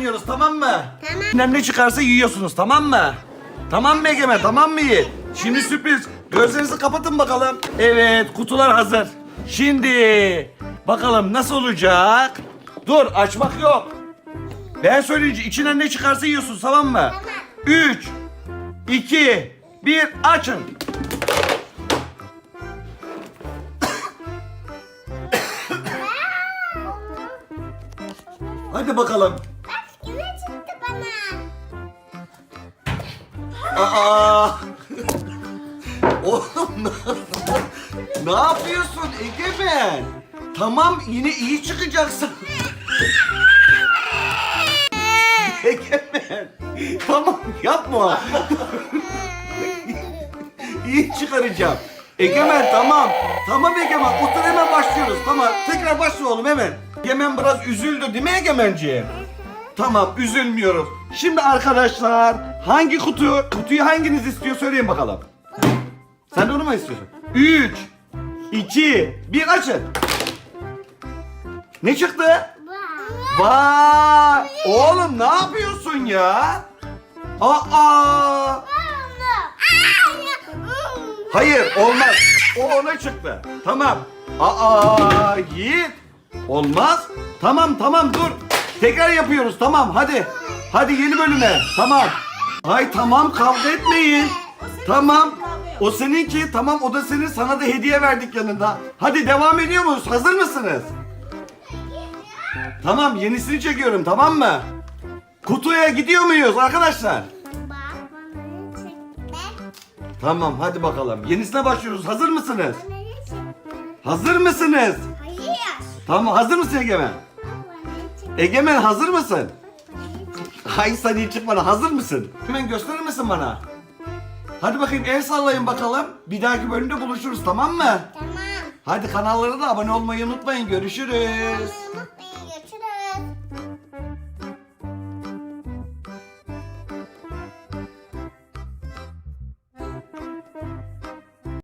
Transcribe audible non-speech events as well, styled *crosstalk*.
oynuyoruz tamam mı? Tamam. İçinden ne çıkarsa yiyorsunuz tamam mı? Tamam mı Egemen tamam mı Yiğit? Şimdi sürpriz. Gözlerinizi kapatın bakalım. Evet kutular hazır. Şimdi bakalım nasıl olacak? Dur açmak yok. Ben söyleyince içinden ne çıkarsa yiyorsun tamam mı? Tamam. 3 2 1 açın. *coughs* Hadi bakalım. Aa! *laughs* Oğlum ne, yapıyorsun Egemen? Tamam yine iyi çıkacaksın. *laughs* Egemen. Tamam yapma. *laughs* iyi çıkaracağım. Egemen tamam. Tamam Egemen otur hemen başlıyoruz. Tamam tekrar başla oğlum hemen. Egemen biraz üzüldü değil mi Egemenciğim? Tamam üzülmüyoruz. Şimdi arkadaşlar hangi kutu? Kutuyu hanginiz istiyor söyleyin bakalım. Sen de onu mu istiyorsun? 3 2 1 açın. Ne çıktı? Vay! Oğlum ne yapıyorsun ya? Aa! Hayır olmaz. O ona çıktı. Tamam. Aa Yiğit. Olmaz. Tamam tamam dur. Tekrar yapıyoruz tamam hadi. Hadi yeni bölüme. Tamam. Ay tamam kavga etmeyin. Tamam. O seninki tamam o da senin sana da hediye verdik yanında. Hadi devam ediyor muyuz? Hazır mısınız? Tamam yenisini çekiyorum tamam mı? Kutuya gidiyor muyuz arkadaşlar? Tamam hadi bakalım. Yenisine başlıyoruz. Hazır mısınız? Hazır mısınız? Hayır. Tamam hazır mısın Egemen? Egemen hazır mısın? Hay sen iyi çıkmadı. Hazır mısın? Hemen gösterir misin bana? Hadi bakayım el sallayın bakalım. Bir dahaki bölümde buluşuruz tamam mı? Tamam. Hadi kanallara da abone olmayı unutmayın. Görüşürüz. Unutma.